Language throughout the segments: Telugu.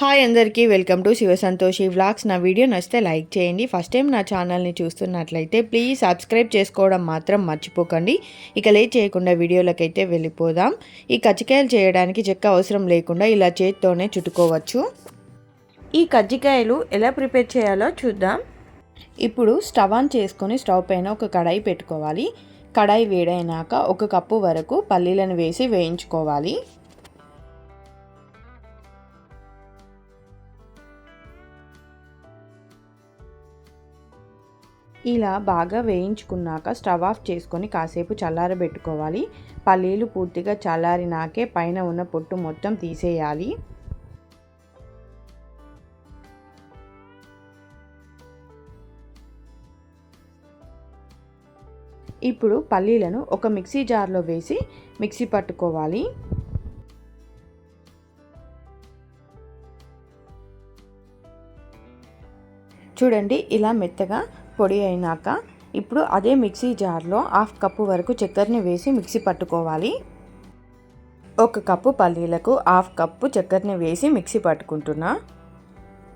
హాయ్ అందరికీ welcome to Shiva Santoshi vlogs. నా వీడియో నచ్చితే లైక్ చేయండి. ఫస్ట్ టైం నా ఛానల్ని చూస్తున్నట్లయితే ప్లీజ్ సబ్స్క్రైబ్ చేసుకోవడం మాత్రం మర్చిపోకండి. ఇక లేట్ చేయకుండా వీడియోలకైతే వెళ్ళిపోదాం. ఈ కజ్జికాయలు చేయడానికి చెక్క అవసరం లేకుండా ఇలా చేతితోనే చుట్టుకోవచ్చు. ఈ కజ్జికాయలు ఎలా ప్రిపేర్ చేయాలో చూద్దాం. ఇప్పుడు స్టవ్ ఆన్ చేసుకొని స్టవ్ పైన ఒక కడాయి పెట్టుకోవాలి. కడాయి వేడైనాక ఒక కప్పు వరకు పల్లీలను వేసి వేయించుకోవాలి. ఇలా బాగా వేయించుకున్నాక స్టవ్ ఆఫ్ చేసుకొని కాసేపు చల్లారబెట్టుకోవాలి. పల్లీలు పూర్తిగా చల్లారినాకే పైన ఉన్న పొట్టు మొత్తం తీసేయాలి. ఇప్పుడు పల్లీలను ఒక మిక్సీ జార్లో వేసి మిక్సీ పట్టుకోవాలి. చూడండి ఇలా మెత్తగా పొడి అయినాక ఇప్పుడు అదే మిక్సీ జార్లో హాఫ్ కప్పు వరకు చక్కెరని వేసి మిక్సీ పట్టుకోవాలి. ఒక కప్పు పల్లీలకు హాఫ్ కప్పు చక్కెరని వేసి మిక్సీ పట్టుకుంటున్నా.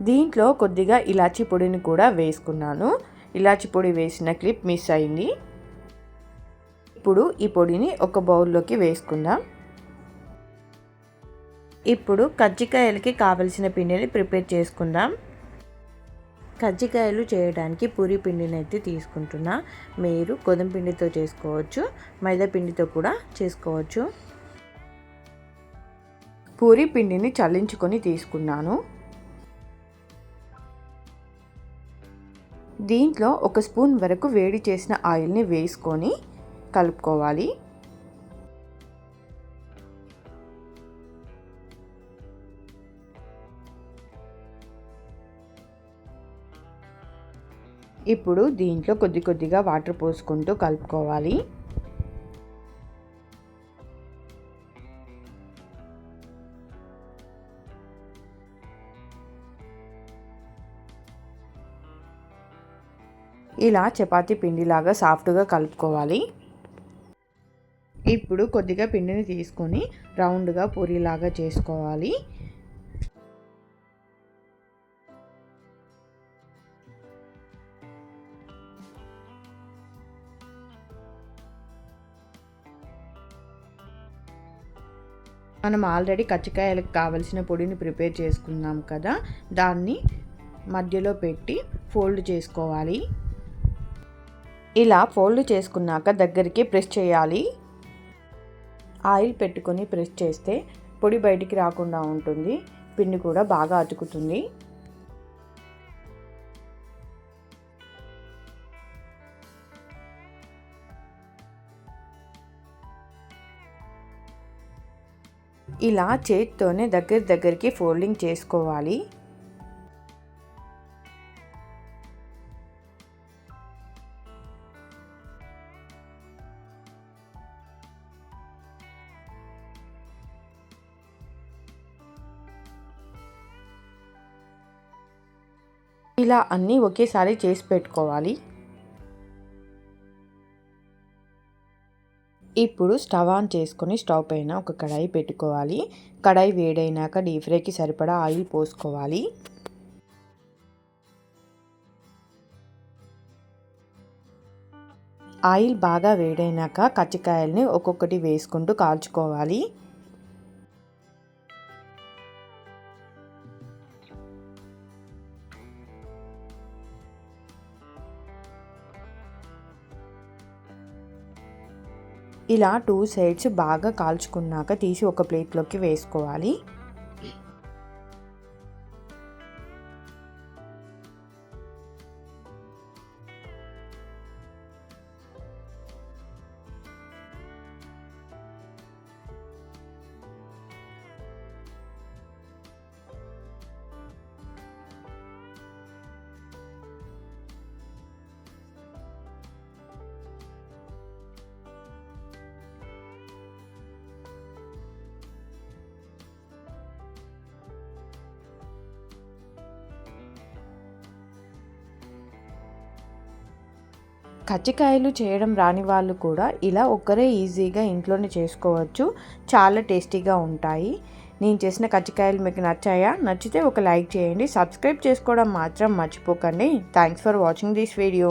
దీంట్లో కొద్దిగా ఇలాచీ పొడిని కూడా వేసుకున్నాను. ఇలాచి పొడి వేసిన క్లిప్ మిస్ అయింది. ఇప్పుడు ఈ పొడిని ఒక బౌల్లోకి వేసుకుందాం. ఇప్పుడు కజ్జికాయలకి కావలసిన పిండిని ప్రిపేర్ చేసుకుందాం. కజ్జికాయలు చేయడానికి పూరి పిండిని అయితే తీసుకుంటున్నా. మీరు గోధుమ పిండితో చేసుకోవచ్చు మైదా పిండితో కూడా చేసుకోవచ్చు. పూరి పిండిని చల్లించుకొని తీసుకున్నాను. దీంట్లో ఒక స్పూన్ వరకు వేడి చేసిన ఆయిల్ని వేసుకొని కలుపుకోవాలి. ఇప్పుడు దీంట్లో కొద్ది కొద్దిగా వాటర్ పోసుకుంటూ కలుపుకోవాలి. ఇలా చపాతీ పిండిలాగా సాఫ్ట్గా కలుపుకోవాలి. ఇప్పుడు కొద్దిగా పిండిని తీసుకొని రౌండ్గా పూరిలాగా చేసుకోవాలి. మనం ఆల్రెడీ కచ్చికాయలకు కావలసిన పొడిని ప్రిపేర్ చేసుకున్నాం కదా దాన్ని మధ్యలో పెట్టి ఫోల్డ్ చేసుకోవాలి. ఇలా ఫోల్డ్ చేసుకున్నాక దగ్గరికి ప్రెస్ చేయాలి. ఆయిల్ పెట్టుకొని ప్రెస్ చేస్తే పొడి బయటికి రాకుండా ఉంటుంది పిండి కూడా బాగా అతుకుతుంది. ఇలా చేతితోనే దగ్గర దగ్గరికి ఫోల్డింగ్ చేసుకోవాలి. ఇలా అన్నీ ఒకేసారి చేసి పెట్టుకోవాలి. ఇప్పుడు స్టవ్ ఆన్ చేసుకొని స్టవ్ పైన ఒక కడాయి పెట్టుకోవాలి. కడాయి వేడైనాక డీప్ ఫ్రైకి సరిపడా ఆయిల్ పోసుకోవాలి. ఆయిల్ బాగా వేడైనాక కచ్చికాయల్ని ఒక్కొక్కటి వేసుకుంటూ కాల్చుకోవాలి. ఇలా టూ సైడ్స్ బాగా కాల్చుకున్నాక తీసి ఒక ప్లేట్లోకి వేసుకోవాలి. కజ్జికాయలు చేయడం రాని వాళ్ళు కూడా ఇలా ఒక్కరే ఈజీగా ఇంట్లోనే చేసుకోవచ్చు. చాలా టేస్టీగా ఉంటాయి. నేను చేసిన కజ్జికాయలు మీకు నచ్చాయా? నచ్చితే ఒక లైక్ చేయండి. సబ్స్క్రైబ్ చేసుకోవడం మాత్రం మర్చిపోకండి. Thanks for watching this video